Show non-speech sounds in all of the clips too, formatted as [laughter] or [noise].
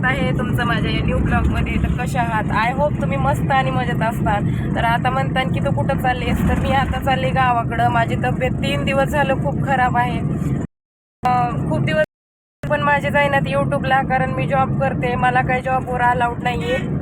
स्वागत आहे तुमचं माझ्या या न्यू ब्लॉगमध्ये तर कशा आहात? आय होप तुम्ही मस्त आणि मजेत असतात. तर आता म्हणतात की तू कुठं चाललीस तर मी आता चालली गावाकडं. माझी तब्येत तीन दिवस झालं खूप खराब आहे. खूप दिवस पण माझे जाईनात यूट्यूबला कारण मी जॉब करते. मला काही जॉबवर अलाउड नाही आहे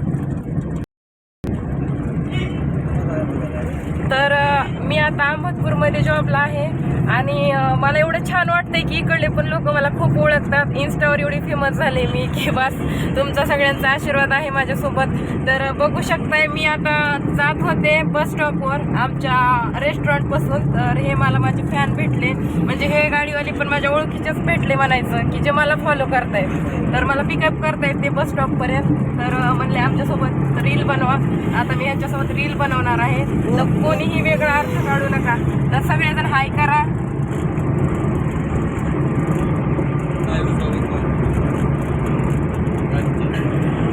तर मी आता अहमदपूरमध्ये जॉबला आहे. आणि मला एवढं छान वाटतंय की इकडले पण लोक मला खूप ओळखतात. इन्स्टावर एवढी फेमस झाले मी की बस तुमचा सगळ्यांचा आशीर्वाद आहे माझ्यासोबत. तर बघू शकताय मी आता जात होते बस स्टॉपवर आमच्या रेस्टॉरंटपासून तर हे मला माझे फॅन भेटले. म्हणजे हे गाडीवाले पण माझ्या ओळखीचेच भेटले म्हणायचं की जे मला फॉलो करतायत. तर मला पिकअप करतायत ते बस स्टॉपपर्यंत तर म्हणले आमच्यासोबत रील बनवा. आता मी यांच्यासोबत रील बनवणार आहे. तर कोणीही वेगळा अर्थ काढू नका. तर सगळेजण हाय करा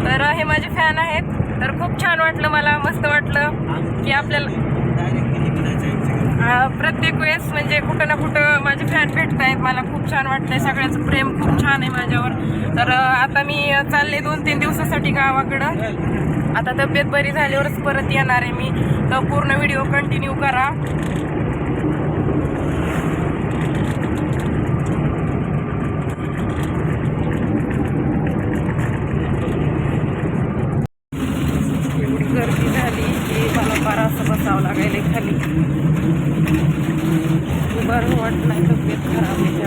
तर हे माझे फॅन आहेत तर खूप छान वाटलं मला मस्त वाटलं की आपल्याला प्रत्येक वेळेस म्हणजे कुठं ना कुठं माझे फॅन भेटत आहेत मला खूप छान वाटतंय. सगळ्याचं प्रेम खूप छान आहे माझ्यावर. तर आता मी चालले दोन तीन दिवसासाठी गावाकडं. आता तब्येत बरी झाल्यावरच परत येणार आहे मी. तर पूर्ण व्हिडिओ कंटिन्यू करा एवढी गर्दी झाली की मला फार असं बसावं लागायला खाली. बरं वाटत नाही तब्येत खराब आहे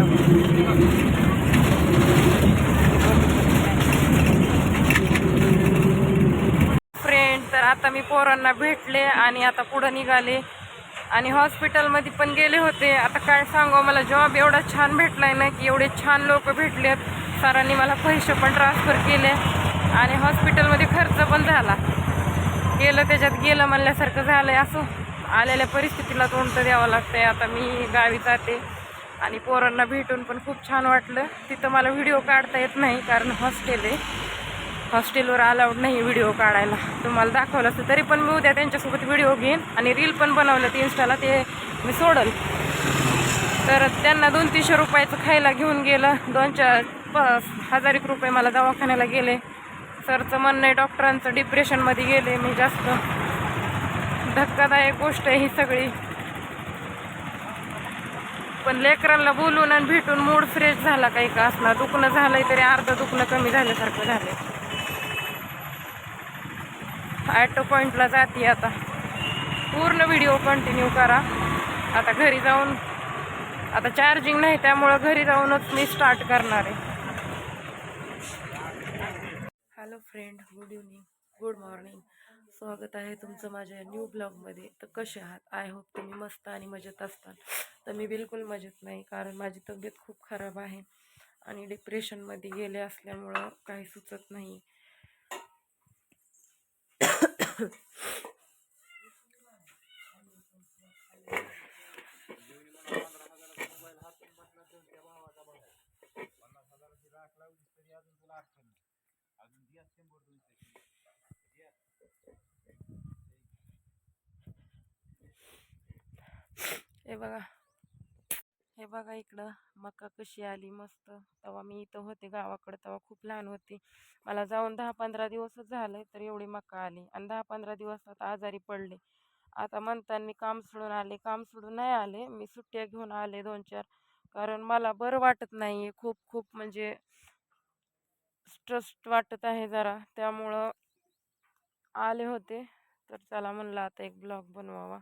फ्रेंड तर आता मी पोरांना भेटले आणि आता पुढं निघाले. आणि हॉस्पिटलमध्ये पण गेले होते. आता काय सांगू मला जॉब एवढा छान भेटलाय ना की एवढे छान लोक भेटलेत. सरांनी मला पैसे पण ट्रान्सफर केले. आणि हॉस्पिटलमध्ये खर्च पण झाला. गेलं त्याच्यात गेलं म्हणल्यासारखं झालं आहे असं आलेल्या परिस्थितीला तोंड तर द्यावं लागतंय. आता मी गावी जाते आणि पोरांना भेटून पण खूप छान वाटलं. तिथं मला व्हिडिओ काढता येत नाही कारण हॉस्टेल आहे. हॉस्टेलवर अलाउड नाही व्हिडिओ काढायला. तुम्हाला दाखवलं असतं तरी पण मी उद्या त्यांच्यासोबत व्हिडिओ घेईन आणि रील पण बनवलं ते इन्स्टाला ते मी सोडल. तर त्यांना दोन तीनशे रुपयाचं खायला घेऊन गेलं. दोन चार प हजार एक रुपये मला दवाखान्याला गेले. सरचं म्हणणं आहे डॉक्टरांचं डिप्रेशनमध्ये गेले मी जास्त. धक्कादायक गोष्ट आहे ही सगळी. पण लेकरांना बोलून आणि भेटून मूड फ्रेश झाला काही का असणार. दुखणं झालंय तरी अर्ध दुखणं कमी झाल्यासारखं झालंय. ॲटो पॉईंटला जाते आता. पूर्ण व्हिडिओ कंटिन्यू करा. आता घरी जाऊन आता चार्जिंग नाही त्यामुळं घरी जाऊनच मी स्टार्ट करणार आहे. Hello friend good evening good morning स्वागत आहे तुमचं माझ्या न्यू ब्लॉगमध्ये तर कसे आहात? आय होप तुम्ही मस्त आणि मजेत असतात तर मी बिलकुल मजेत नाही कारण माझी तब्येत खूप खराब आहे आणि डिप्रेशनमध्ये गेले असल्यामुळं काही सुचत नाही हे बघा. हे बघा इकडं मका कशी आली मस्त. तेव्हा मी इथं होते गावाकडं तेव्हा खूप लहान होती. मला जाऊन दहा पंधरा दिवसच झाले तर एवढी मका आली. आणि दहा पंधरा दिवस आता आजारी पडले. आता म्हणताना मी काम सोडून आले. काम सोडून नाही आले. मी सुट्ट्या घेऊन आले दोन चार. कारण मला बरं वाटत नाही खूप खूप म्हणजे स्ट्रस्ट वाटत आहे जरा. त्यामुळं आले होते. तर चला म्हणलं आता एक ब्लॉग बनवावा.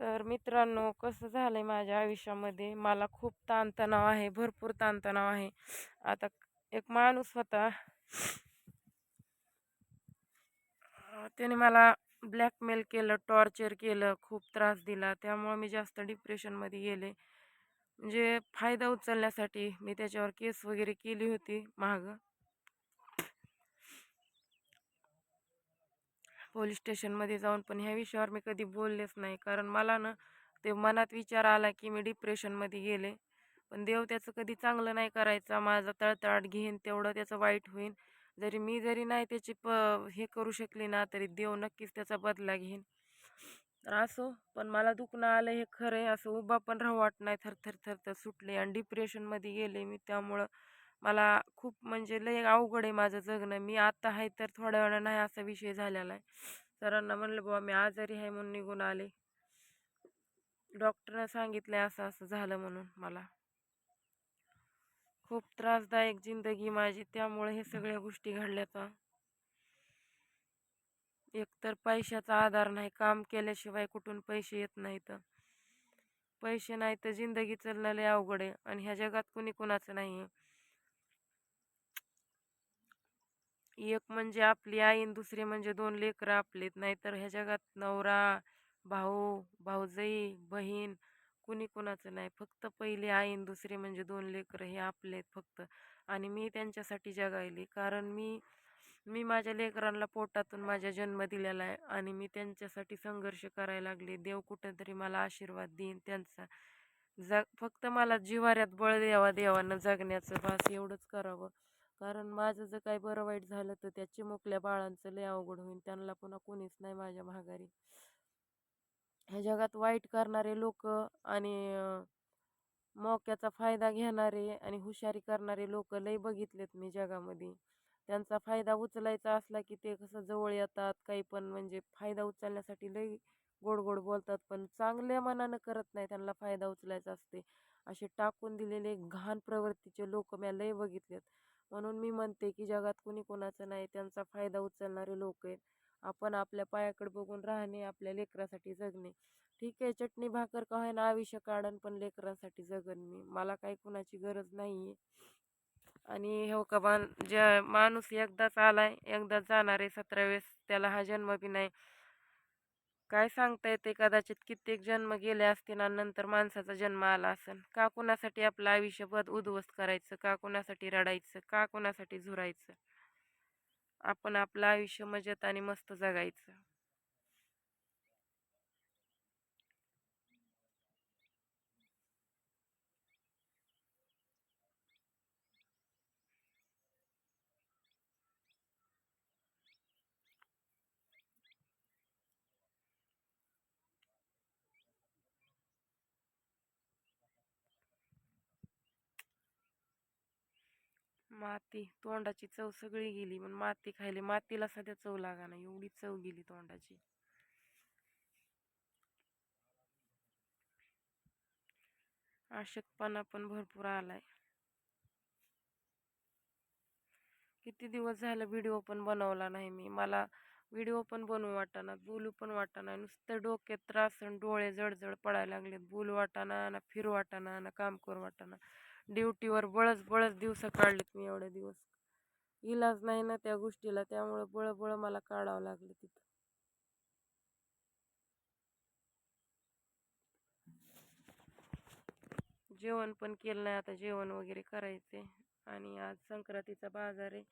तर मित्रांनो कसं झालं आहे माझ्या आयुष्यामध्ये मला खूप ताणतणाव आहे भरपूर ताणतणाव आहे. आता एक माणूस होता. त्याने मला ब्लॅकमेल केलं टॉर्चर केलं खूप त्रास दिला. त्यामुळं मी जास्त डिप्रेशनमध्ये गेले. म्हणजे फायदा उचलण्यासाठी मी त्याच्यावर केस वगैरे केली होती मागं. पोलीस स्टेशनमध्ये जाऊन पण ह्या विषयावर मी कधी बोललेच नाही. कारण मला ना ते मनात विचार आला की मी डिप्रेशनमध्ये गेले. पण देव त्याचं कधी चांगलं नाही करायचा. माझा तळतळाट घेईन तेवढं त्याचं वाईट होईन. जरी मी जरी नाही त्याची प हे करू शकली ना तरी देव नक्कीच त्याचा बदला घेईन. तर असो पण मला दुखणं आलं हे खरं आहे. असं उभा पण राहू वाट नाही. थरथर थरथर सुटले. आणि डिप्रेशनमध्ये गेले मी. त्यामुळं मला खूप म्हणजे लय अवघड आहे माझं जगणं. मी आता आहे तर थोड्या वेळा नाही असा विषय झालेला आहे. सरांना म्हणलं बाबा मी आजारी आहे म्हणून निघून आले. डॉक्टरनं सांगितलं असं असं झालं म्हणून मला. खूप त्रासदायक जिंदगी माझी. त्यामुळे हे सगळ्या गोष्टी घडल्या तर एकतर पैशाचा आधार नाही काम केल्याशिवाय कुठून पैसे येत नाहीत. पैसे नाही तर जिंदगी चालणं लय अवघड आहे आणि ह्या जगात कुणी कुणाचं नाही आहे एक म्हणजे आपली आई आणि दुसरी म्हणजे दोन लेकरं आपलीत. नाहीतर ह्या जगात नवरा भाऊ भाऊजाई बहीण कुणी कुणाचं नाही. फक्त पहिली आई आणि दुसरी म्हणजे दोन लेकरं हे आपले आहेत फक्त. आणि मी त्यांच्यासाठी जगायली. कारण मी मी माझ्या लेकरांना पोटातून माझ्या जन्म दिलेला आहे आणि मी त्यांच्यासाठी संघर्ष करायला लागले. देव कुठंतरी मला आशीर्वाद देईन त्यांचा. जग फक्त मला जिवाऱ्यात बळ द्यावा देवानं जगण्याचं. बस एवढंच करावं. कारण माझं जर काही बरं वाईट झालं तर त्या चिमुकल्या बाळांचं लय अवघड होईल त्यांना पुन्हा कोणीच नाही माझ्या माघारी. ह्या जगात वाईट करणारे लोक आणि मोक्याचा फायदा घेणारे आणि हुशारी करणारे लोक लय बघितलेत मी जगामध्ये. त्यांचा फायदा उचलायचा असला की ते कसं जवळ येतात काही पण म्हणजे फायदा उचलण्यासाठी लई गोड गोड बोलतात पण चांगल्या मनानं करत नाही त्यांना फायदा उचलायचा असते. असे टाकून दिलेले घाण प्रवृत्तीचे लोक मी लय बघितलेत. म्हणून मी म्हणते की जगात कुणी कोणाचं नाही त्यांचा फायदा उचलणारे लोक आहेत. आपण आपल्या पायाकडे बघून राहणे आपल्या लेकरासाठी जगणे. ठीक आहे चटणी भाकर का होईना आयुष्य काढण पण लेकरांसाठी जगण मी. मला काही कुणाची गरज नाही आहे आणि हो का बान ज्या माणूस एकदाच आलाय एकदाच जाणार आहे सतरा वेळेस त्याला हा जन्म बी नाही. काय सांगता येते कदाचित कित्येक जन्म गेले असतील आणि नंतर माणसाचा जन्म आला असेल. का कुणासाठी आपलं आयुष्य बद उद्ध्वस्त करायचं? का कुणासाठी रडायचं? का कुणासाठी झुरायचं? आपण आपलं आयुष्य मजेत आणि मस्त जगायचं. माती तोंडाची चव सगळी गेली. पण माती खायली मातीला सध्या चव लागा ना एवढी चव गेली तोंडाची. आशकपणा पण भरपूर आलाय. किती दिवस झालं व्हिडिओ पण बनवला नाही मी. मला व्हिडिओ पण बनवू वाटाना बोलू पण वाटाना. नुसतं डोक्यात त्रास आणि डोळे जडजड पडायला लागलेत. बोलू वाटाना ना फिरू वाटाना ना काम करू वाटाना. ड्युटीवर बळच बळच दिवस काढलेत मी एवढे दिवस. इलाज नाही ना त्या गोष्टीला त्यामुळं बळ बळ मला काढावं लागलं तिथं. जेवण पण केलं नाही आता जेवण वगैरे करायचे. आणि आज संक्रांतीचा बाजार आहे.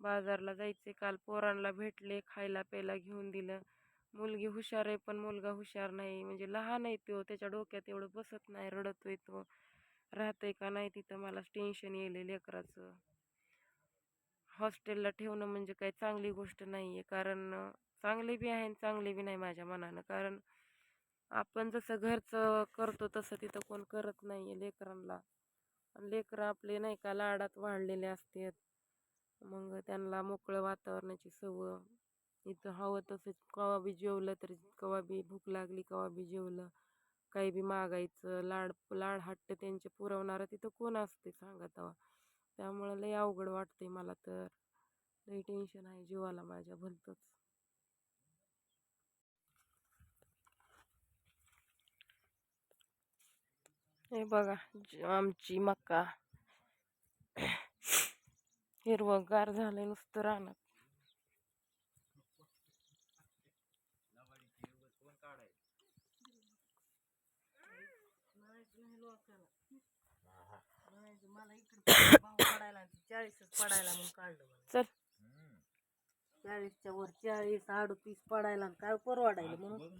बाजारला जायचे काल पोरांना भेटले खायला प्यायला घेऊन दिलं. मुलगी हुशार आहे पण मुलगा हुशार नाही. म्हणजे लहान आहे तो त्याच्या डोक्यात एवढं बसत नाही रडतोय तो. राहतोय का नाही तिथं मला टेन्शन येईल लेकराचं. हॉस्टेलला ठेवणं म्हणजे काही चांगली गोष्ट नाही आहे कारण चांगले बी आहे आणि चांगले बी नाही माझ्या मनानं. कारण आपण जसं घरचं करतो तसं तिथं कोण करत नाही आहे लेकरांना लेकरं आपले नाही का लाडात वाढलेले असतात. मग त्यांना मोकळं वातावरणाची सवय. इथं हवं तसंच कवा बी जेवलं तरी कवा बी भूक लागली कवा बी जेवलं. काही बी मागायचं लाड लाड हट्ट त्यांचे पुरवणारं तिथं कोण असते सांगा तेव्हा. त्यामुळं लय अवघड वाटते मला तर. लई टेन्शन आहे जीवाला माझ्या भलतंच. हे बघा आमची मका. [coughs] हिरवंगार झालंय नुसतं रानात. मला इकडे [coughs] भाव पडायला चाळीसच पडायला म्हणून काढलं चल. चाळीसच्या वर चाळीस अडतीस पडायला आणि काय परवडायला म्हणून?